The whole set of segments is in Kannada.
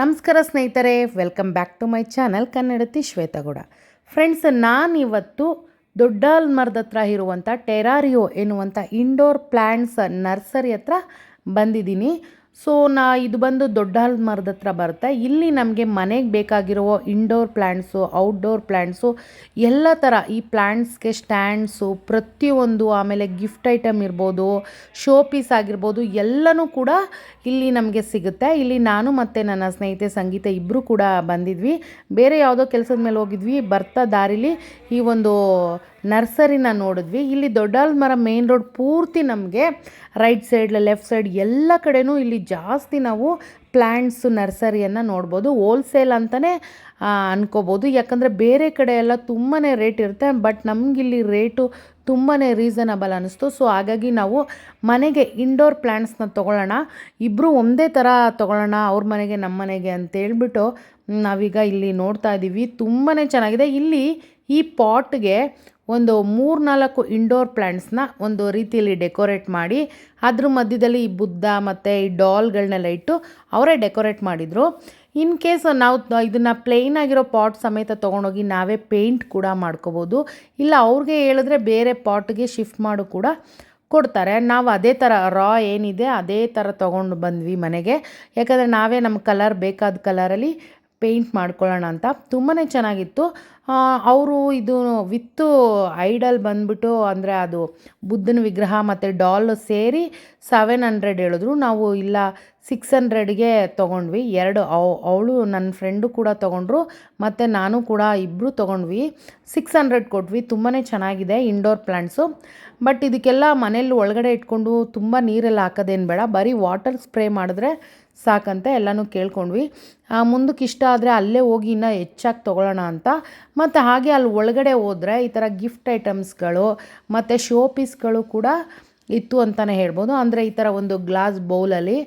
ನಮಸ್ಕಾರ ಸ್ನೇಹಿತರೆ welcome back to my channel Kannadathi Shwetha Gowda. Friends ನಾನಿವತ್ತು ದೊಡ್ಡಲ್ ಮರದ ಹತ್ರ ಇರುವಂಥ ಟೆರಾರಿಯೋ ಎನ್ನುವಂಥ ಇಂಡೋರ್ ಪ್ಲ್ಯಾಂಟ್ಸ್ ನರ್ಸರಿ ಹತ್ರ ಬಂದಿದ್ದೀನಿ. ಸೊ ನಾ ಇದು ಬಂದು ದೊಡ್ಡ ಮರದ ಹತ್ರ ಬರುತ್ತೆ. ಇಲ್ಲಿ ನಮಗೆ ಮನೆಗೆ ಬೇಕಾಗಿರೋ ಇಂಡೋರ್ ಪ್ಲ್ಯಾಂಟ್ಸು ಔಟ್ಡೋರ್ ಪ್ಲ್ಯಾಂಟ್ಸು ಎಲ್ಲ ಥರ ಈ ಪ್ಲ್ಯಾಂಟ್ಸ್ಗೆ ಸ್ಟ್ಯಾಂಡ್ಸು ಪ್ರತಿಯೊಂದು ಆಮೇಲೆ ಗಿಫ್ಟ್ ಐಟಮ್ ಇರ್ಬೋದು ಶೋ ಪೀಸ್ ಆಗಿರ್ಬೋದು, ಎಲ್ಲನೂ ಕೂಡ ಇಲ್ಲಿ ನಮಗೆ ಸಿಗುತ್ತೆ. ಇಲ್ಲಿ ನಾನು ಮತ್ತು ನನ್ನ ಸ್ನೇಹಿತೆ ಸಂಗೀತ ಇಬ್ಬರು ಕೂಡ ಬಂದಿದ್ವಿ. ಬೇರೆ ಯಾವುದೋ ಕೆಲಸದ ಮೇಲೆ ಹೋಗಿದ್ವಿ. ಬರ್ತಾ ದಾರಿಲಿ ಈ ಒಂದು ನರ್ಸರಿನ ನೋಡಿದ್ವಿ. ಇಲ್ಲಿ ದೊಡ್ಡಾಲ್ ಮರ ಮೇನ್ ರೋಡ್ ಪೂರ್ತಿ ನಮಗೆ ರೈಟ್ ಸೈಡ್ ಲೆಫ್ಟ್ ಸೈಡ್ ಎಲ್ಲ ಕಡೆನೂ ಇಲ್ಲಿ ಜಾಸ್ತಿ ನಾವು ಪ್ಲ್ಯಾಂಟ್ಸು ನರ್ಸರಿಯನ್ನು ನೋಡ್ಬೋದು. ಹೋಲ್ಸೇಲ್ ಅಂತಲೇ ಅನ್ಕೋಬೋದು. ಯಾಕಂದರೆ ಬೇರೆ ಕಡೆ ಎಲ್ಲ ತುಂಬಾ ರೇಟ್ ಇರುತ್ತೆ, ಬಟ್ ನಮಗಿಲ್ಲಿ ರೇಟು ತುಂಬಾ ರೀಸನಬಲ್ ಅನ್ನಿಸ್ತು ಸೊ, ಹಾಗಾಗಿ ನಾವು ಮನೆಗೆ ಇಂಡೋರ್ ಪ್ಲ್ಯಾಂಟ್ಸ್ನ ತೊಗೊಳ್ಳೋಣ. ಇಬ್ಬರು ಒಂದೇ ಥರ ತೊಗೊಳ್ಳೋಣ ಅವ್ರ ಮನೆಗೆ, ನಮ್ಮ ಮನೆಗೆ ಅಂತೇಳ್ಬಿಟ್ಟು ನಾವೀಗ ಇಲ್ಲಿ ನೋಡ್ತಾ ಇದ್ದೀವಿ ತುಂಬಾ ಚೆನ್ನಾಗಿದೆ. ಇಲ್ಲಿ ಈ ಪಾಟ್ಗೆ ಒಂದು ಮೂರ್ನಾಲ್ಕು ಇಂಡೋರ್ ಪ್ಲ್ಯಾಂಟ್ಸ್ನ ಒಂದು ರೀತಿಯಲ್ಲಿ ಡೆಕೋರೇಟ್ ಮಾಡಿ, ಅದ್ರ ಮಧ್ಯದಲ್ಲಿ ಈ ಬುದ್ಧ ಮತ್ತು ಈ ಡಾಲ್ಗಳನ್ನೆಲ್ಲ ಇಟ್ಟು ಅವರೇ ಡೆಕೋರೇಟ್ ಮಾಡಿದರು. ಇನ್ ಕೇಸ್ ನಾವು ಇದನ್ನು ಪ್ಲೇನ್ ಆಗಿರೋ ಪಾಟ್ ಸಮೇತ ತೊಗೊಂಡೋಗಿ ನಾವೇ ಪೇಂಟ್ ಕೂಡ ಮಾಡ್ಕೋಬೋದು. ಇಲ್ಲ, ಅವ್ರಿಗೆ ಹೇಳಿದ್ರೆ ಬೇರೆ ಪಾಟ್ಗೆ ಶಿಫ್ಟ್ ಮಾಡು ಕೂಡ ಕೊಡ್ತಾರೆ. ನಾವು ಅದೇ ಥರ ರಾ ಏನಿದೆ ಅದೇ ಥರ ತೊಗೊಂಡು ಬಂದ್ವಿ ಮನೆಗೆ. ಯಾಕಂದರೆ ನಾವೇ ನಮ್ಮ ಕಲರ್ ಬೇಕಾದ ಕಲರಲ್ಲಿ ಪೇಂಟ್ ಮಾಡ್ಕೊಳ್ಳೋಣ ಅಂತ. ತುಂಬಾ ಚೆನ್ನಾಗಿತ್ತು. ಅವರು ಇದು ವಿತ್ತು ಐಡಲ್ ಬಂದ್ಬಿಟ್ಟು ಅಂದರೆ ಅದು ಬುದ್ಧನ ವಿಗ್ರಹ ಮತ್ತು ಡಾಲ್ ಸೇರಿ ಸೆವೆನ್ ಹಂಡ್ರೆಡ್ ಹೇಳಿದ್ರು. ನಾವು ಇಲ್ಲ ಸಿಕ್ಸ್ ಹಂಡ್ರೆಡ್ಗೆ ತೊಗೊಂಡ್ವಿ. ಎರಡು ಅವ್, ಅವಳು ನನ್ನ ಫ್ರೆಂಡು ಕೂಡ ತೊಗೊಂಡ್ರು ಮತ್ತು ನಾನು ಕೂಡ ಇಬ್ಬರು ತೊಗೊಂಡ್ವಿ. ಸಿಕ್ಸ್ ಹಂಡ್ರೆಡ್ ಕೊಟ್ವಿ. ತುಂಬಾ ಚೆನ್ನಾಗಿದೆ ಇಂಡೋರ್ ಪ್ಲ್ಯಾಂಟ್ಸು ಬಟ್ ಇದಕ್ಕೆಲ್ಲ ಮನೇಲಿ ಒಳಗಡೆ ಇಟ್ಕೊಂಡು ತುಂಬ ನೀರೆಲ್ಲ ಹಾಕೋದೇನು ಬೇಡ. ಬರೀ ವಾಟರ್ ಸ್ಪ್ರೇ ಮಾಡಿದ್ರೆ ಸಾಕಂತ ಎಲ್ಲನೂ ಕೇಳ್ಕೊಂಡ್ವಿ. ಮುಂದಕ್ಕೆ ಇಷ್ಟ ಆದರೆ ಅಲ್ಲೇ ಹೋಗಿ ಇನ್ನೂ ಹೆಚ್ಚಾಗಿ ತೊಗೊಳ್ಳೋಣ ಅಂತ. ಮತ್ತು ಹಾಗೆ ಅಲ್ಲಿ ಒಳಗಡೆ ಹೋದರೆ ಈ ಥರ ಗಿಫ್ಟ್ ಐಟಮ್ಸ್ಗಳು ಮತ್ತು ಶೋ ಪೀಸ್ಗಳು ಕೂಡ ಇತ್ತು ಅಂತಲೇ ಹೇಳ್ಬೋದು. ಅಂದರೆ ಈ ಥರ ಒಂದು ಗ್ಲಾಸ್ ಬೌಲಲ್ಲಿ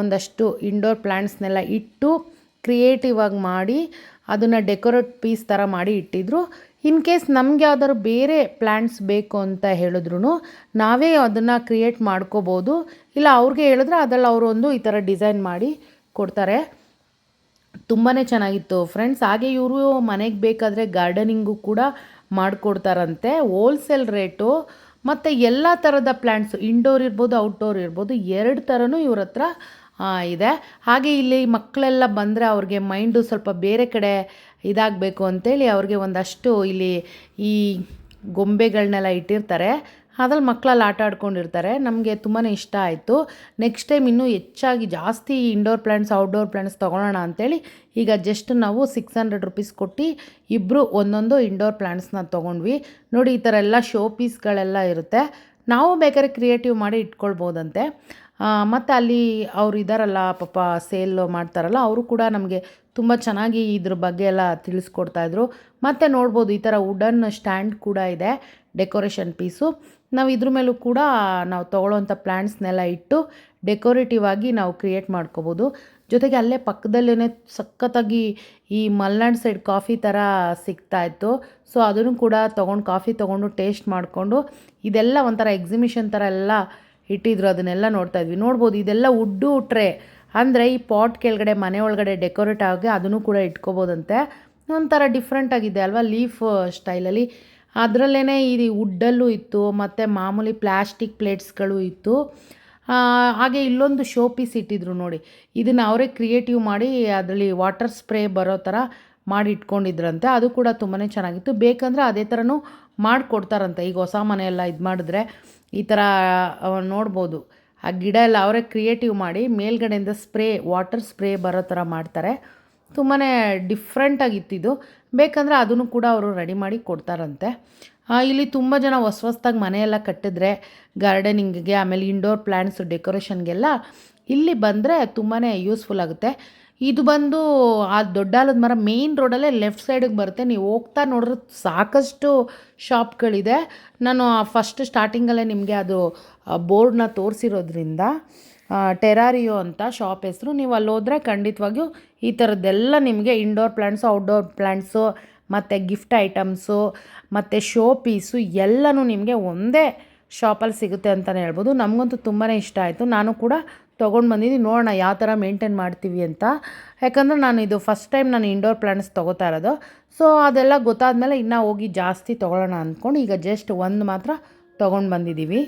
ಒಂದಷ್ಟು ಇಂಡೋರ್ ಪ್ಲ್ಯಾಂಟ್ಸ್ನೆಲ್ಲ ಇಟ್ಟು ಕ್ರಿಯೇಟಿವ್ ಆಗಿ ಮಾಡಿ ಅದನ್ನು ಡೆಕೋರೇಟ್ ಪೀಸ್ ಥರ ಮಾಡಿ ಇಟ್ಟಿದ್ರು. ಇನ್ ಕೇಸ್ ನಮ್ಗೆ ಯಾವ್ದಾದ್ರು ಬೇರೆ ಪ್ಲ್ಯಾಂಟ್ಸ್ ಬೇಕು ಅಂತ ಹೇಳಿದ್ರು ನಾವೇ ಅದನ್ನು ಕ್ರಿಯೇಟ್ ಮಾಡ್ಕೋಬೋದು. ಇಲ್ಲ ಅವ್ರಿಗೆ ಹೇಳಿದ್ರೆ ಅದರಲ್ಲಿ ಅವರು ಒಂದು ಈ ಥರ ಡಿಸೈನ್ ಮಾಡಿ ಕೊಡ್ತಾರೆ. ತುಂಬಾ ಚೆನ್ನಾಗಿತ್ತು. ಫ್ರೆಂಡ್ಸ್ ಹಾಗೆ ಇವರು ಮನೆಗೆ ಬೇಕಾದರೆ ಗಾರ್ಡನಿಂಗು ಕೂಡ ಮಾಡಿಕೊಡ್ತಾರಂತೆ. ಹೋಲ್ಸೇಲ್ ರೇಟು ಮತ್ತು ಎಲ್ಲ ಥರದ ಪ್ಲ್ಯಾಂಟ್ಸು ಇಂಡೋರ್ ಇರ್ಬೋದು ಔಟ್ಡೋರ್ ಇರ್ಬೋದು, ಎರಡು ಥರನೂ ಇವ್ರ ಹತ್ರ ಇದೆ. ಹಾಗೆ ಇಲ್ಲಿ ಮಕ್ಕಳೆಲ್ಲ ಬಂದರೆ ಅವ್ರಿಗೆ ಮೈಂಡು ಸ್ವಲ್ಪ ಬೇರೆ ಕಡೆ ಇದಾಗಬೇಕು ಅಂತೇಳಿ ಅವ್ರಿಗೆ ಒಂದಷ್ಟು ಇಲ್ಲಿ ಈ ಗೊಂಬೆಗಳನ್ನೆಲ್ಲ ಇಟ್ಟಿರ್ತಾರೆ. ಅದ್ರಲ್ಲಿ ಮಕ್ಕಳಲ್ಲಿ ಆಟ ಆಡ್ಕೊಂಡಿರ್ತಾರೆ. ನಮಗೆ ತುಂಬಾ ಇಷ್ಟ ಆಯಿತು. ನೆಕ್ಸ್ಟ್ ಟೈಮ್ ಇನ್ನೂ ಹೆಚ್ಚಾಗಿ ಜಾಸ್ತಿ ಇಂಡೋರ್ ಪ್ಲ್ಯಾಂಟ್ಸ್ ಔಟ್ಡೋರ್ ಪ್ಲ್ಯಾಂಟ್ಸ್ ತೊಗೊಳ್ಳೋಣ ಅಂತೇಳಿ ಈಗ ಜಸ್ಟ್ ನಾವು ಸಿಕ್ಸ್ ಹಂಡ್ರೆಡ್ ರುಪೀಸ್ ಕೊಟ್ಟು ಇಬ್ಬರು ಒಂದೊಂದು ಇಂಡೋರ್ ಪ್ಲ್ಯಾಂಟ್ಸ್ನ ತೊಗೊಂಡ್ವಿ. ನೋಡಿ ಈ ಥರ ಎಲ್ಲ ಶೋ ಪೀಸ್ಗಳೆಲ್ಲ ಇರುತ್ತೆ. ನಾವು ಬೇಕಾದ್ರೆ ಕ್ರಿಯೇಟಿವ್ ಮಾಡಿ ಇಟ್ಕೊಳ್ಬೋದಂತೆ. ಮತ್ತು ಅಲ್ಲಿ ಅವ್ರು ಇದ್ದಾರಲ್ಲ ಪಾಪ ಸೇಲ್ ಮಾಡ್ತಾರಲ್ಲ, ಅವರು ಕೂಡ ನಮಗೆ ತುಂಬ ಚೆನ್ನಾಗಿ ಇದ್ರ ಬಗ್ಗೆ ಎಲ್ಲ ತಿಳಿಸ್ಕೊಡ್ತಾಯಿದ್ರು ಮತ್ತು ನೋಡ್ಬೋದು ಈ ಥರ ವುಡನ್ ಸ್ಟ್ಯಾಂಡ್ ಕೂಡ ಇದೆ ಡೆಕೋರೇಷನ್ ಪೀಸು ನಾವು ಇದ್ರ ಮೇಲೂ ಕೂಡ ನಾವು ತೊಗೊಳ್ಳೋವಂಥ ಪ್ಲ್ಯಾಂಟ್ಸ್ನೆಲ್ಲ ಇಟ್ಟು ಡೆಕೋರೇಟಿವ್ ಆಗಿ ನಾವು ಕ್ರಿಯೇಟ್ ಮಾಡ್ಕೋಬೋದು. ಜೊತೆಗೆ ಅಲ್ಲೇ ಪಕ್ಕದಲ್ಲೇ ಸಖತ್ತಾಗಿ ಈ ಮಲ್ನಾಡ್ ಸೈಡ್ ಕಾಫಿ ಥರ ಸಿಗ್ತಾಯಿತ್ತು ಸೊ ಅದನ್ನು ಕೂಡ ತೊಗೊಂಡು ಕಾಫಿ ತೊಗೊಂಡು ಟೇಸ್ಟ್ ಮಾಡಿಕೊಂಡು ಇದೆಲ್ಲ ಒಂಥರ ಎಕ್ಸಿಬಿಷನ್ ಥರ ಎಲ್ಲ ಇಟ್ಟಿದ್ರು. ಅದನ್ನೆಲ್ಲ ನೋಡ್ತಾ ಇದ್ವಿ. ನೋಡ್ಬೋದು ಇದೆಲ್ಲ ಉಡ್ಡು ಟ್ರೇ. ಅಂದರೆ ಈ ಪಾಟ್ ಕೆಳಗಡೆ, ಮನೆ ಒಳಗಡೆ ಡೆಕೋರೇಟ್ ಆಗಿ ಅದನ್ನು ಕೂಡ ಇಟ್ಕೋಬೋದಂತೆ. ಒಂಥರ ಡಿಫ್ರೆಂಟಾಗಿದೆ ಅಲ್ವಾ ಲೀಫ್ ಸ್ಟೈಲಲ್ಲಿ. ಅದರಲ್ಲೇ ಇದು ವುಡ್ಡಲ್ಲೂ ಇತ್ತು, ಮತ್ತು ಮಾಮೂಲಿ ಪ್ಲ್ಯಾಸ್ಟಿಕ್ ಪ್ಲೇಟ್ಸ್ಗಳು ಇತ್ತು. ಹಾಗೆ ಇಲ್ಲೊಂದು ಶೋ ಪೀಸ್ ಇಟ್ಟಿದ್ರು ನೋಡಿ. ಇದನ್ನು ಅವರೇ ಕ್ರಿಯೇಟಿವ್ ಮಾಡಿ ಅದರಲ್ಲಿ ವಾಟರ್ ಸ್ಪ್ರೇ ಬರೋ ಥರ ಮಾಡಿ ಇಟ್ಕೊಂಡಿದ್ರಂತೆ ಅದು ಕೂಡ ತುಂಬಾ ಚೆನ್ನಾಗಿತ್ತು. ಬೇಕಂದರೆ ಅದೇ ಥರನೂ ಮಾಡಿಕೊಡ್ತಾರಂತೆ. ಈಗ ಹೊಸ ಮನೆಯೆಲ್ಲ ಇದು ಮಾಡಿದ್ರೆ ಈ ಥರ ನೋಡ್ಬೋದು. ಆ ಗಿಡ ಎಲ್ಲ ಅವರೇ ಕ್ರಿಯೇಟಿವ್ ಮಾಡಿ ಮೇಲ್ಗಡೆಯಿಂದ ಸ್ಪ್ರೇ, ವಾಟರ್ ಸ್ಪ್ರೇ ಬರೋ ಥರ ಮಾಡ್ತಾರೆ. ತುಂಬಾ ಡಿಫ್ರೆಂಟಾಗಿತ್ತಿದ್ದು ಬೇಕಂದರೆ ಅದನ್ನು ಕೂಡ ಅವರು ರೆಡಿ ಮಾಡಿ ಕೊಡ್ತಾರಂತೆ. ಇಲ್ಲಿ ತುಂಬ ಜನ ಹೊಸ ಹೊಸ್ದಾಗಿ ಮನೆಯೆಲ್ಲ ಕಟ್ಟಿದ್ರೆ ಗಾರ್ಡನಿಂಗಿಗೆ, ಆಮೇಲೆ ಇಂಡೋರ್ ಪ್ಲ್ಯಾಂಟ್ಸು ಡೆಕೋರೇಷನ್ಗೆಲ್ಲ ಇಲ್ಲಿ ಬಂದರೆ ತುಂಬಾ ಯೂಸ್ಫುಲ್ ಆಗುತ್ತೆ. ಇದು ಬಂದು ಆ ದೊಡ್ಡಾಲದ ಮರ ಮೇಯ್ನ್ ರೋಡಲ್ಲೇ ಲೆಫ್ಟ್ ಸೈಡಿಗೆ ಬರುತ್ತೆ. ನೀವು ಹೋಗ್ತಾ ನೋಡಿದ್ರೆ ಸಾಕಷ್ಟು ಶಾಪ್ಗಳಿದೆ ನಾನು ಫಸ್ಟ್ ಸ್ಟಾರ್ಟಿಂಗಲ್ಲೇ ನಿಮಗೆ ಅದು ಬೋರ್ಡ್ನ ತೋರಿಸಿರೋದ್ರಿಂದ ಟೆರಾರಿಯೋ ಅಂತ ಶಾಪ್ ಹೆಸರು. ನೀವು ಅಲ್ಲಿ ಹೋದರೆ ಖಂಡಿತವಾಗಿಯೂ ಈ ಥರದ್ದೆಲ್ಲ ನಿಮಗೆ ಇಂಡೋರ್ ಪ್ಲ್ಯಾಂಟ್ಸು ಔಟ್ಡೋರ್ ಪ್ಲ್ಯಾಂಟ್ಸು ಮತ್ತು ಗಿಫ್ಟ್ ಐಟಮ್ಸು ಮತ್ತು ಶೋ ಪೀಸು ಎಲ್ಲನೂ ನಿಮಗೆ ಒಂದೇ ಶಾಪಲ್ಲಿ ಸಿಗುತ್ತೆ ಅಂತಲೇ ಹೇಳ್ಬೋದು. ನಮಗಂತೂ ತುಂಬಾ ಇಷ್ಟ ಆಯಿತು. ನಾನು ಕೂಡ ತೊಗೊಂಡು ಬಂದಿದ್ದೀನಿ. ನೋಡೋಣ ಯಾವ ಥರ ಮೇಂಟೈನ್ ಮಾಡ್ತೀವಿ ಅಂತ. ಯಾಕಂದರೆ ನಾನು ಇದು ಫಸ್ಟ್ ಟೈಮ್ ನಾನು ಇಂಡೋರ್ ಪ್ಲ್ಯಾಂಟ್ಸ್ ತೊಗೋತಾ ಇರೋದು. ಸೊ ಅದೆಲ್ಲ ಗೊತ್ತಾದ್ಮೇಲೆ ಇನ್ನೂ ಹೋಗಿ ಜಾಸ್ತಿ ತೊಗೊಳ್ಳೋಣ ಅಂದ್ಕೊಂಡು ಈಗ ಜಸ್ಟ್ ಒಂದು ಮಾತ್ರ ತೊಗೊಂಡು ಬಂದಿದ್ದೀವಿ.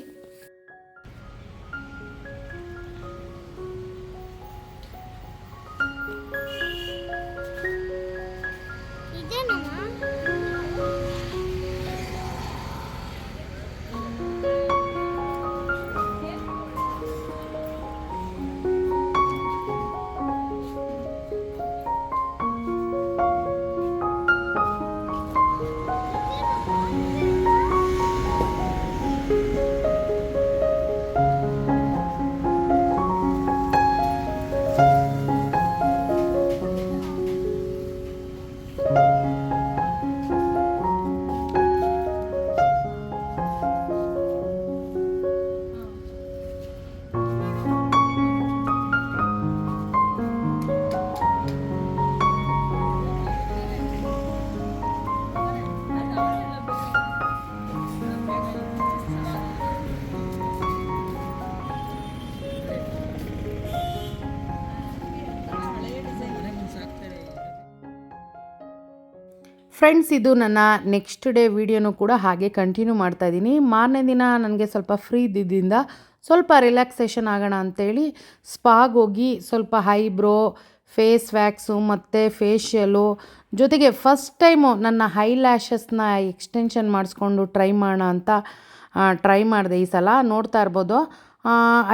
ಫ್ರೆಂಡ್ಸ್ ಇದು ನನ್ನ ನೆಕ್ಸ್ಟ್ ಡೇ ವೀಡಿಯೋನು ಕೂಡ ಹಾಗೆ ಕಂಟಿನ್ಯೂ ಮಾಡ್ತಾ ಇದ್ದೀನಿ. ಮಾರನೇ ದಿನ ನನಗೆ ಸ್ವಲ್ಪ ಫ್ರೀ ಇದ್ದಿದ್ದರಿಂದ ಸ್ವಲ್ಪ ರಿಲ್ಯಾಕ್ಸೇಷನ್ ಆಗೋಣ ಅಂಥೇಳಿ ಸ್ಪಾಗ್ ಹೋಗಿ ಸ್ವಲ್ಪ ಹೈಬ್ರೋ ಫೇಸ್ ವ್ಯಾಕ್ಸು ಮತ್ತು ಫೇಶಿಯಲು ಜೊತೆಗೆ ಫಸ್ಟ್ ಟೈಮು ನನ್ನ ಹೈ ಲ್ಯಾಶಸ್ನ ಎಕ್ಸ್ಟೆನ್ಷನ್ ಮಾಡಿಸ್ಕೊಂಡು ಟ್ರೈ ಮಾಡೋಣ ಅಂತ ಟ್ರೈ ಮಾಡಿದೆ ಈ ಸಲ. ನೋಡ್ತಾ ಇರ್ಬೋದು.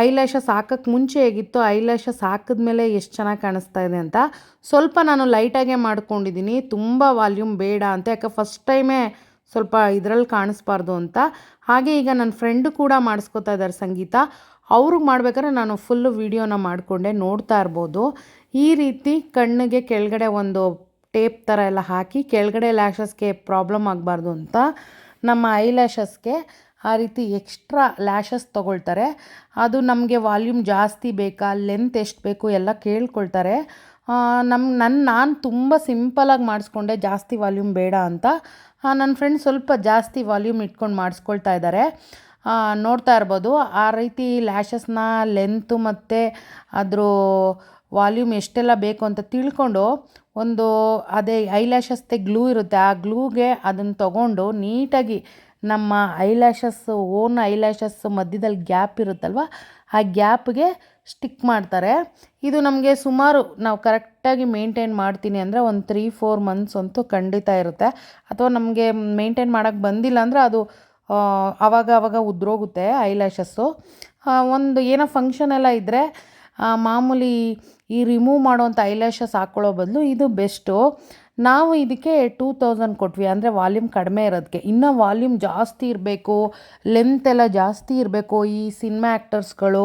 ಐ ಲ್ಯಾಶಸ್ ಹಾಕಕ್ಕೆ ಮುಂಚೆ ಹೇಗಿತ್ತು ಐ ಲ್ಯಾಶಸ್ ಹಾಕಿದ್ಮೇಲೆ ಎಷ್ಟು ಚೆನ್ನಾಗಿ ಕಾಣಿಸ್ತಾ ಇದೆ ಅಂತ ಸ್ವಲ್ಪ ನಾನು ಲೈಟಾಗೆ ಮಾಡ್ಕೊಂಡಿದ್ದೀನಿ ತುಂಬ ವಾಲ್ಯೂಮ್ ಬೇಡ ಅಂತ, ಯಾಕೆ ಫಸ್ಟ್ ಟೈಮೇ ಸ್ವಲ್ಪ ಇದರಲ್ಲಿ ಕಾಣಿಸ್ಬಾರ್ದು ಅಂತ. ಹಾಗೆ ಈಗ ನನ್ನ ಫ್ರೆಂಡು ಕೂಡ ಮಾಡಿಸ್ಕೊತಾ ಇದ್ದಾರೆ ಸಂಗೀತ. ಅವ್ರಿಗೆ ಮಾಡ್ಬೇಕಾದ್ರೆ ನಾನು ಫುಲ್ಲು ವೀಡಿಯೋನ ಮಾಡಿಕೊಂಡೆ, ನೋಡ್ತಾ ಇರ್ಬೋದು. ಈ ರೀತಿ ಕಣ್ಣಿಗೆ ಕೆಳಗಡೆ ಒಂದು ಟೇಪ್ ಥರ ಎಲ್ಲ ಹಾಕಿ, ಕೆಳಗಡೆ ಲ್ಯಾಶಸ್ಗೆ ಪ್ರಾಬ್ಲಮ್ ಆಗಬಾರ್ದು ಅಂತ ನಮ್ಮ ಐ ಲ್ಯಾಶಸ್ಗೆ ಆ ರೀತಿ ಎಕ್ಸ್ಟ್ರಾ ಲ್ಯಾಶಸ್ ತೊಗೊಳ್ತಾರೆ. ಅದು ನಮಗೆ ವಾಲ್ಯೂಮ್ ಜಾಸ್ತಿ ಬೇಕಾ ಲೆಂತ್ ಎಷ್ಟು ಬೇಕು ಎಲ್ಲ ಕೇಳ್ಕೊಳ್ತಾರೆ. ನಮ್ಮ ನನ್ನ ನಾನು ತುಂಬ ಸಿಂಪಲಾಗಿ ಮಾಡಿಸ್ಕೊಂಡೆ, ಜಾಸ್ತಿ ವಾಲ್ಯೂಮ್ ಬೇಡ ಅಂತ. ನನ್ನ ಫ್ರೆಂಡ್ ಸ್ವಲ್ಪ ಜಾಸ್ತಿ ವಾಲ್ಯೂಮ್ ಇಟ್ಕೊಂಡು ಮಾಡಿಸ್ಕೊಳ್ತಾ ಇದ್ದಾರೆ ನೋಡ್ತಾ ಇರ್ಬೋದು, ಆ ರೀತಿ ಲ್ಯಾಶಸ್ನ ಲೆಂತು ಮತ್ತು ಅದ್ರ ವಾಲ್ಯೂಮ್ ಎಷ್ಟೆಲ್ಲ ಬೇಕು ಅಂತ ತಿಳ್ಕೊಂಡು ಒಂದು ಅದೇ ಐ ಲ್ಯಾಶಸ್ತೆ ಗ್ಲೂ ಇರುತ್ತೆ, ಆ ಗ್ಲೂಗೆ ಅದನ್ನು ತಗೊಂಡು ನೀಟಾಗಿ ನಮ್ಮ eye lashes own eye lashes ಮಧ್ಯದಲ್ಲಿ ಗ್ಯಾಪ್ ಇರುತ್ತಲ್ವ? ಆ ಗ್ಯಾಪ್ಗೆ ಸ್ಟಿಕ್ ಮಾಡ್ತಾರೆ. ಇದು ನಮಗೆ ಸುಮಾರು ನಾವು ಕರೆಕ್ಟಾಗಿ ಮೇಂಟೈನ್ ಮಾಡ್ತೀನಿ ಅಂದರೆ ಒಂದು ತ್ರೀ ಫೋರ್ ಮಂತ್ಸ್ ಅಂತೂ ಖಂಡಿತ ಇರುತ್ತೆ. ಅಥವಾ ನಮಗೆ ಮೇಂಟೈನ್ ಮಾಡೋಕ್ಕೆ ಬಂದಿಲ್ಲ ಅಂದರೆ ಅದು ಆವಾಗ ಆವಾಗ ಉದ್ರೋಗುತ್ತೆ ಐ ಲ್ಯಾಶಸ್ಸು ಒಂದು ಏನೋ ಫಂಕ್ಷನ್ ಎಲ್ಲ ಇದ್ದರೆ ಮಾಮೂಲಿ ಈ ರಿಮೂವ್ ಮಾಡುವಂಥ ಐ ಲ್ಯಾಶಸ್ ಹಾಕ್ಕೊಳ್ಳೋ ಬದಲು ಇದು ಬೆಸ್ಟು ನಾವು ಇದಕ್ಕೆ ಟೂ ತೌಸಂಡ್ ಕೊಟ್ವಿ, ಅಂದರೆ ವಾಲ್ಯೂಮ್ ಕಡಿಮೆ ಇರೋದಕ್ಕೆ ಇನ್ನೂ ವಾಲ್ಯೂಮ್ ಜಾಸ್ತಿ ಇರಬೇಕು ಲೆಂತ್ ಎಲ್ಲ ಜಾಸ್ತಿ ಇರಬೇಕು, ಈ ಸಿನಿಮಾ ಆ್ಯಕ್ಟರ್ಸ್ಗಳು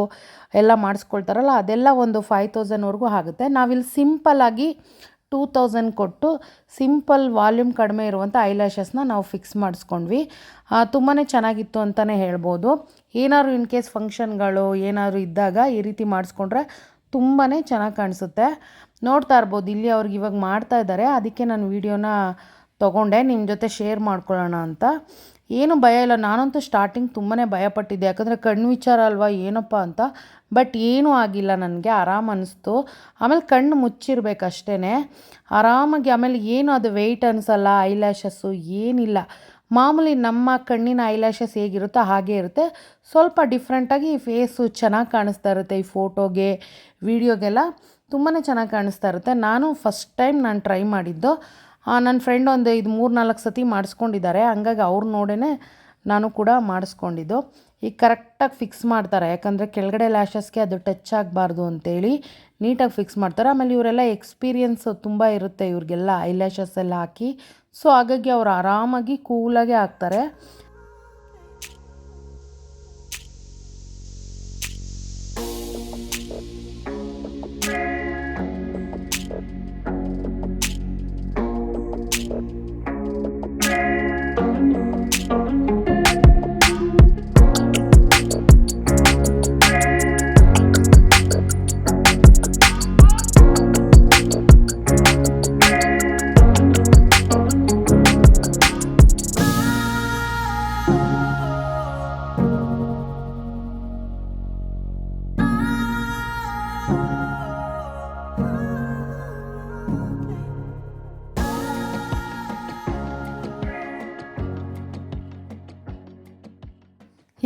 ಎಲ್ಲ ಮಾಡಿಸ್ಕೊಳ್ತಾರಲ್ಲ, ಅದೆಲ್ಲ ಒಂದು ಫೈವ್ ತೌಸಂಡ್ವರೆಗೂ ಆಗುತ್ತೆ. ನಾವಿಲ್ಲಿ ಸಿಂಪಲ್ಲಾಗಿ ಟೂ ತೌಸಂಡ್ ಕೊಟ್ಟು ಸಿಂಪಲ್ ವಾಲ್ಯೂಮ್ ಕಡಿಮೆ ಇರುವಂಥ ಐಲ್ಯಾಶಸ್ನ ನಾವು ಫಿಕ್ಸ್ ಮಾಡಿಸ್ಕೊಂಡ್ವಿ. ತುಂಬಾ ಚೆನ್ನಾಗಿತ್ತು ಅಂತಲೇ ಹೇಳ್ಬೋದು. ಏನಾದ್ರು ಇನ್ ಕೇಸ್ ಫಂಕ್ಷನ್ಗಳು ಏನಾದರೂ ಇದ್ದಾಗ ಈ ರೀತಿ ಮಾಡಿಸ್ಕೊಂಡ್ರೆ ತುಂಬಾ ಚೆನ್ನಾಗಿ ಕಾಣಿಸುತ್ತೆ. ನೋಡ್ತಾ ಇರ್ಬೋದು. ಇಲ್ಲಿ ಅವ್ರಿಗೆ ಇವಾಗ ಮಾಡ್ತಾ ಇದ್ದಾರೆ ಅದಕ್ಕೆ ನಾನು ವೀಡಿಯೋನ ತೊಗೊಂಡೆ. ನಿಮ್ಮ ಜೊತೆ ಶೇರ್ ಮಾಡ್ಕೊಳ್ಳೋಣ ಅಂತ. ಏನು ಭಯ ಇಲ್ಲ. ನಾನಂತೂ ಸ್ಟಾರ್ಟಿಂಗ್ ತುಂಬಾ ಭಯಪಟ್ಟಿದ್ದೆ ಯಾಕಂದರೆ ಕಣ್ಣು ವಿಚಾರ ಅಲ್ವಾ, ಏನಪ್ಪ ಅಂತ. ಬಟ್ ಏನೂ ಆಗಿಲ್ಲ ನನಗೆ. ಆರಾಮ್ ಅನ್ನಿಸ್ತು ಆಮೇಲೆ ಕಣ್ಣು ಮುಚ್ಚಿರ್ಬೇಕಷ್ಟೇ ಆರಾಮಾಗಿ ಆಮೇಲೆ ಏನು ಅದು ವೆಯ್ಟ್ ಅನಿಸಲ್ಲ ಐಲ್ಯಾಶಸ್ಸು ಏನಿಲ್ಲ. ಮಾಮೂಲಿ ನಮ್ಮ ಕಣ್ಣಿನ ಐಲ್ಯಾಶಸ್ ಹೇಗಿರುತ್ತೋ ಹಾಗೇ ಇರುತ್ತೆ. ಸ್ವಲ್ಪ ಡಿಫ್ರೆಂಟಾಗಿ ಫೇಸು ಚೆನ್ನಾಗಿ ಕಾಣಿಸ್ತಾ ಇರುತ್ತೆ ಈ ಫೋಟೋಗೆ ವೀಡಿಯೋಗೆಲ್ಲ ತುಂಬಾ ಚೆನ್ನಾಗಿ ಕಾಣಿಸ್ತಾ ಇರುತ್ತೆ. ನಾನು ಫಸ್ಟ್ ಟೈಮ್ ನಾನು ಟ್ರೈ ಮಾಡಿದ್ದು ನನ್ನ ಫ್ರೆಂಡ್ ಒಂದು ಇದು ಮೂರು ನಾಲ್ಕು ಸತಿ ಮಾಡಿಸ್ಕೊಂಡಿದ್ದಾರೆ. ಹಂಗಾಗಿ ಅವ್ರು ನೋಡೇ ನಾನು ಕೂಡ ಮಾಡಿಸ್ಕೊಂಡಿದ್ದು. ಈಗ ಕರೆಕ್ಟಾಗಿ ಫಿಕ್ಸ್ ಮಾಡ್ತಾರೆ. ಯಾಕಂದರೆ ಕೆಳಗಡೆ ಲ್ಯಾಶಸ್ಗೆ ಅದು ಟಚ್ ಆಗಬಾರ್ದು ಅಂತೇಳಿ ನೀಟಾಗಿ ಫಿಕ್ಸ್ ಮಾಡ್ತಾರೆ. ಆಮೇಲೆ ಇವರೆಲ್ಲ ಎಕ್ಸ್ಪೀರಿಯನ್ಸ್ ತುಂಬ ಇರುತ್ತೆ ಇವ್ರಿಗೆಲ್ಲ ಐ ಲ್ಯಾಶಸ್ ಎಲ್ಲ ಹಾಕಿ. ಸೊ ಹಾಗಾಗಿ ಅವ್ರು ಆರಾಮಾಗಿ ಕೂಲಾಗೆ ಹಾಕ್ತಾರೆ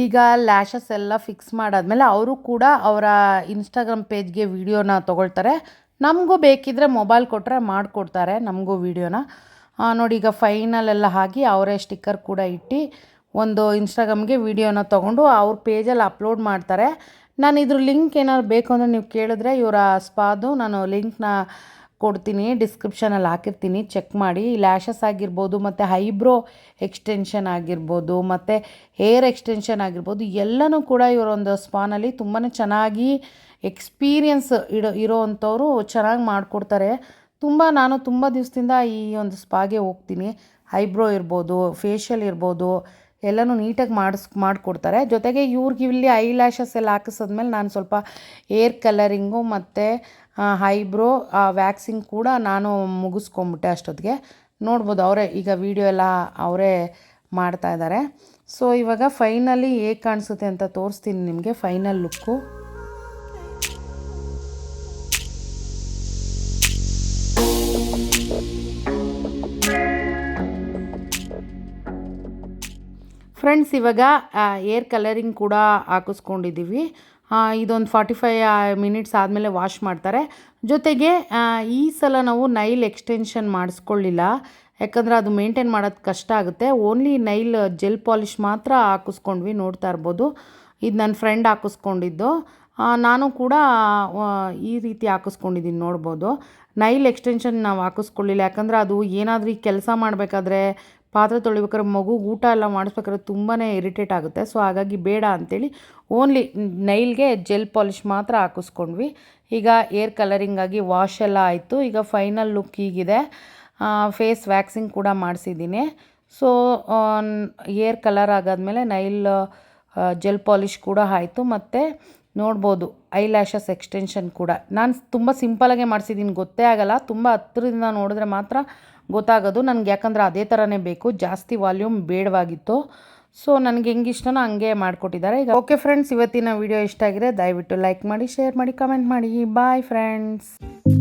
ಈಗ ಲ್ಯಾಶಸ್ ಎಲ್ಲ ಫಿಕ್ಸ್ ಮಾಡಾದ್ಮೇಲೆ ಅವರು ಕೂಡ ಅವರ ಇನ್ಸ್ಟಾಗ್ರಾಮ್ ಪೇಜ್ಗೆ ವೀಡಿಯೋನ ತೊಗೊಳ್ತಾರೆ. ನಮಗೂ ಬೇಕಿದ್ದರೆ ಮೊಬೈಲ್ ಕೊಟ್ಟರೆ ಮಾಡಿಕೊಡ್ತಾರೆ ನಮಗೂ ವೀಡಿಯೋನ ನೋಡಿ ಈಗ ಫೈನಲ್ ಎಲ್ಲ ಹಾಕಿ ಅವರೇ ಸ್ಟಿಕ್ಕರ್ ಕೂಡ ಇಟ್ಟು ಒಂದು ಇನ್ಸ್ಟಾಗ್ರಾಮ್ಗೆ ವೀಡಿಯೋನ ತೊಗೊಂಡು ಅವ್ರ ಪೇಜಲ್ಲಿ ಅಪ್ಲೋಡ್ ಮಾಡ್ತಾರೆ. ನಾನು ಇದ್ರ ಲಿಂಕ್ ಏನಾದ್ರು ಬೇಕು ಅಂದರೆ ನೀವು ಕೇಳಿದ್ರೆ ಇವರ ಸ್ಪಾದು ನಾನು ಲಿಂಕ್ನ ಕೊಡ್ತೀನಿ ಡಿಸ್ಕ್ರಿಪ್ಷನಲ್ಲಿ ಹಾಕಿರ್ತೀನಿ ಚೆಕ್ ಮಾಡಿ. ಲ್ಯಾಷಸ್ ಆಗಿರ್ಬೋದು, ಮತ್ತು ಹೈಬ್ರೋ ಎಕ್ಸ್ಟೆನ್ಷನ್ ಆಗಿರ್ಬೋದು, ಮತ್ತು ಹೇರ್ ಎಕ್ಸ್ಟೆನ್ಷನ್ ಆಗಿರ್ಬೋದು, ಎಲ್ಲನೂ ಕೂಡ ಇವರೊಂದು ಸ್ಪಾನಲ್ಲಿ ತುಂಬಾ ಚೆನ್ನಾಗಿ ಎಕ್ಸ್ಪೀರಿಯನ್ಸ್ ಇಡೋ ಇರೋ ಅಂಥವ್ರು ಚೆನ್ನಾಗಿ ಮಾಡಿಕೊಡ್ತಾರೆ. ತುಂಬ, ನಾನು ತುಂಬ ದಿವಸದಿಂದ ಈ ಒಂದು ಸ್ಪಾಗೆ ಹೋಗ್ತೀನಿ. ಐಬ್ರೋ ಇರ್ಬೋದು ಫೇಶಿಯಲ್ ಇರ್ಬೋದು, ಎಲ್ಲನೂ ನೀಟಾಗಿ ಮಾಡಿಸ್, ಮಾಡಿಕೊಡ್ತಾರೆ. ಜೊತೆಗೆ ಇವ್ರಿಗೆ ಇಲ್ಲಿ ಐ ಲ್ಯಾಷಸ್ ಎಲ್ಲ ಹಾಕಿಸಿದ್ಮೇಲೆ ನಾನು ಸ್ವಲ್ಪ ಏರ್ ಕಲರಿಂಗು ಮತ್ತು ಐಬ್ರೋ ವ್ಯಾಕ್ಸಿಂಗ್ ಕೂಡ ನಾನು ಮುಗಿಸ್ಕೊಂಬಿಟ್ಟೆ ಅಷ್ಟೊತ್ತಿಗೆ. ನೋಡ್ಬೋದು ಅವರೇ, ಈಗ ವಿಡಿಯೋ ಎಲ್ಲ ಅವರೇ ಮಾಡ್ತಾ ಇದ್ದಾರೆ ಸೊ ಇವಾಗ ಫೈನಲಿ ಹೇಗೆ ಕಾಣಿಸುತ್ತೆ ಅಂತ ತೋರಿಸ್ತೀನಿ ನಿಮಗೆ ಫೈನಲ್ ಲುಕ್ಕು ಫ್ರೆಂಡ್ಸ್ ಇವಾಗ ಏರ್ ಕಲರಿಂಗ್ ಕೂಡ ಹಾಕಿಸ್ಕೊಂಡಿದ್ದೀವಿ ಇದೊಂದು ಫಾರ್ಟಿ ಫೈ ಮಿನಿಟ್ಸ್ ಆದಮೇಲೆ ವಾಶ್ ಮಾಡ್ತಾರೆ. ಜೊತೆಗೆ ಈ ಸಲ ನಾವು ನೈಲ್ ಎಕ್ಸ್ಟೆನ್ಷನ್ ಮಾಡಿಸ್ಕೊಳ್ಳಿಲ್ಲ. ಯಾಕಂದರೆ ಅದು ಮೇಂಟೈನ್ ಮಾಡೋದು ಕಷ್ಟ ಆಗುತ್ತೆ. ಓನ್ಲಿ ನೈಲ್ ಜೆಲ್ ಪಾಲಿಷ್ ಮಾತ್ರ ಹಾಕಿಸ್ಕೊಂಡ್ವಿ, ನೋಡ್ತಾ ಇರ್ಬೋದು. ಇದು ನನ್ನ ಫ್ರೆಂಡ್ ಹಾಕಿಸ್ಕೊಂಡಿದ್ದು. ನಾನು ಕೂಡ ಈ ರೀತಿ ಹಾಕಿಸ್ಕೊಂಡಿದ್ದೀನಿ, ನೋಡ್ಬೋದು. ನೈಲ್ ಎಕ್ಸ್ಟೆನ್ಷನ್ ನಾವು ಹಾಕಿಸ್ಕೊಳ್ಳಿಲ್ಲ. ಯಾಕಂದರೆ ಅದು ಏನಾದರೂ ಕೆಲಸ ಮಾಡಬೇಕಾದ್ರೆ ಪಾತ್ರೆ ತೊಳಿಬೇಕಾದ್ರೆ ಮಗು ಊಟ ಎಲ್ಲ ಮಾಡಿಸ್ಬೇಕಾದ್ರೆ ತುಂಬಾ ಇರಿಟೇಟ್ ಆಗುತ್ತೆ. ಸೊ ಹಾಗಾಗಿ ಬೇಡ ಅಂಥೇಳಿ ಓನ್ಲಿ ನೈಲ್ಗೆ ಜೆಲ್ ಪಾಲಿಷ್ ಮಾತ್ರ ಹಾಕಿಸ್ಕೊಂಡ್ವಿ. ಈಗ ಏರ್ ಕಲರಿಂಗಾಗಿ ವಾಶ್ ಎಲ್ಲ ಆಯಿತು. ಈಗ ಫೈನಲ್ ಲುಕ್ ಹೀಗಿದೆ. ಫೇಸ್ ವ್ಯಾಕ್ಸಿಂಗ್ ಕೂಡ ಮಾಡಿಸಿದ್ದೀನಿ. ಸೊ ಏರ್ ಕಲರ್ ಆಗಾದಮೇಲೆ ನೈಲ್ ಜೆಲ್ ಪಾಲಿಷ್ ಕೂಡ ಆಯಿತು. ಮತ್ತು ನೋಡ್ಬೋದು ಐ ಲ್ಯಾಶಸ್ ಎಕ್ಸ್ಟೆನ್ಷನ್ ಕೂಡ. ನಾನು ತುಂಬ ಸಿಂಪಲಾಗೆ ಮಾಡಿಸಿದ್ದೀನಿ. ಗೊತ್ತೇ ಆಗಲ್ಲ. ತುಂಬ ಹತ್ತಿರದಿಂದ ನೋಡಿದ್ರೆ ಮಾತ್ರ ಗೊತ್ತಾಗೋದು. ನನಗೆ ಯಾಕಂದರೆ ಅದೇ ಥರನೇ ಬೇಕು. ಜಾಸ್ತಿ ವಾಲ್ಯೂಮ್ ಬೇಡವಾಗಿತ್ತು. ಸೊ, ನನಗೆ ಹೆಂಗೆ ಇಷ್ಟನೋ ಹಂಗೆ ಮಾಡಿಕೊಟ್ಟಿದ್ದಾರೆ. ಈಗ ಓಕೆ ಫ್ರೆಂಡ್ಸ್, ಇವತ್ತಿನ ವಿಡಿಯೋ ಇಷ್ಟ ಆಗಿದೆ ದಯವಿಟ್ಟು ಲೈಕ್ ಮಾಡಿ, ಶೇರ್ ಮಾಡಿ, ಕಮೆಂಟ್ ಮಾಡಿ. Bye friends.